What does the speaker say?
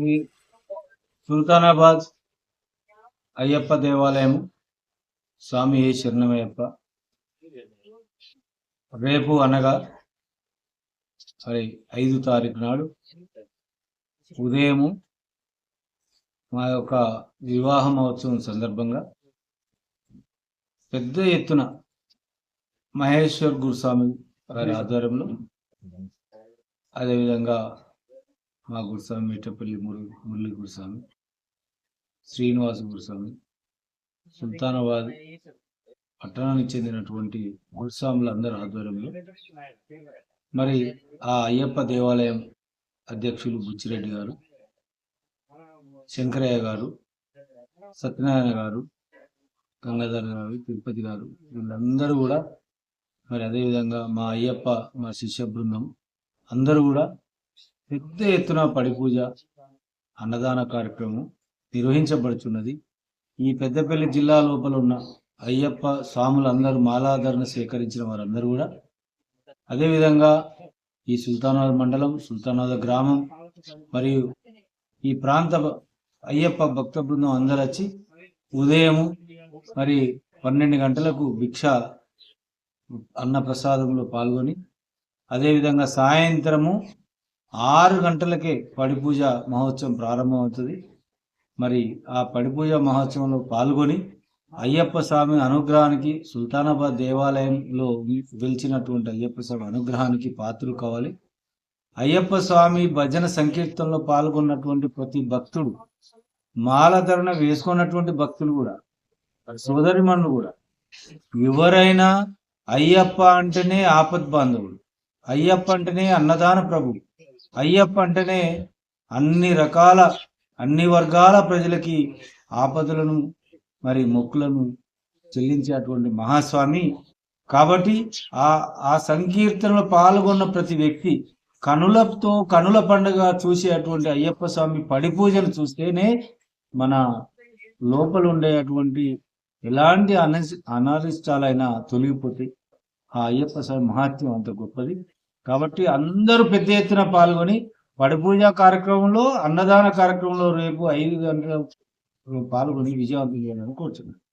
శ్రీ సుల్తానాబాద్ అయ్యప్ప దేవాలయము స్వామి ఏ శరణమయ్యప్ప? రేపు అనగా మరి ఐదు తారీఖు నాడు ఉదయము మా యొక్క వివాహ మహోత్సవం సందర్భంగా పెద్ద ఎత్తున మహేశ్వర్ గురుస్వామి గారి ఆధ్వర్యంలో అదేవిధంగా మా గురుస్వామి మిట్టపల్లి మురళి మురళి గురుస్వామి శ్రీనివాస గురుస్వామి సుల్తానాబాద్ పట్టణానికి చెందినటువంటి గురుస్వాములందరి ఆధ్వర్యంలో మరి ఆ అయ్యప్ప దేవాలయం అధ్యక్షులు బుచ్చిరెడ్డి గారు శంకరయ్య గారు సత్యనారాయణ గారు గంగాధర్ గారు తిరుపతి గారు వీళ్ళందరూ కూడా మరి అదేవిధంగా మా అయ్యప్ప మా శిష్య బృందం అందరూ కూడా పెద్ద ఎత్తున పడిపూజ అన్నదాన కార్యక్రమం నిర్వహించబడుచున్నది. ఈ పెద్దపల్లి జిల్లా లోపల ఉన్న అయ్యప్ప స్వాములందరూ మాలాధరణ సేకరించిన వారందరూ కూడా. అదేవిధంగా ఈ సుల్తానాబాద్ మండలం సుల్తానాబాద్ గ్రామం మరియు ఈ ప్రాంత అయ్యప్ప భక్త బృందం అందరూ వచ్చి ఉదయము మరి పన్నెండు గంటలకు భిక్ష అన్న ప్రసాదంలో పాల్గొని అదేవిధంగా సాయంత్రము ఆరు గంటలకే పడిపూజ మహోత్సవం ప్రారంభమవుతుంది. మరి ఆ పడిపూజ మహోత్సవంలో పాల్గొని అయ్యప్ప స్వామి అనుగ్రహానికి సుల్తానాబాద్ దేవాలయంలో వెలిచినటువంటి అయ్యప్ప స్వామి అనుగ్రహానికి పాత్రలు కావాలి. అయ్యప్ప స్వామి భజన సంకీర్తనలో పాల్గొన్నటువంటి ప్రతి భక్తుడు మాలధరణ వేసుకున్నటువంటి భక్తులు కూడా సోదరిమణులు కూడా ఎవరైనా అయ్యప్ప అంటేనే ఆపద్ బాంధవుడు అయ్యప్ప అంటేనే అన్నదాన ప్రభువు అయ్యప్ప అంటేనే అన్ని రకాల అన్ని వర్గాల ప్రజలకి ఆపదలను మరి మొక్కులను చెల్లించేటువంటి మహాస్వామి. కాబట్టి ఆ ఆ సంకీర్తనలో పాల్గొన్న ప్రతి వ్యక్తి కనులతో కనుల పండుగ చూసేటువంటి అయ్యప్ప స్వామి పడి పూజను చూస్తేనే మన లోపల ఉండేటువంటి ఎలాంటి అన అనారిష్టాలైనా తొలగిపోతాయి. ఆ అయ్యప్ప స్వామి మహాత్మ్యం అంత గొప్పది. కాబట్టి అందరూ పెద్ద ఎత్తున పాల్గొని పడి కార్యక్రమంలో అన్నదాన కార్యక్రమంలో రేపు ఐదు గంటల పాల్గొని విజయవంతం చేయాలని కోరుతున్నాను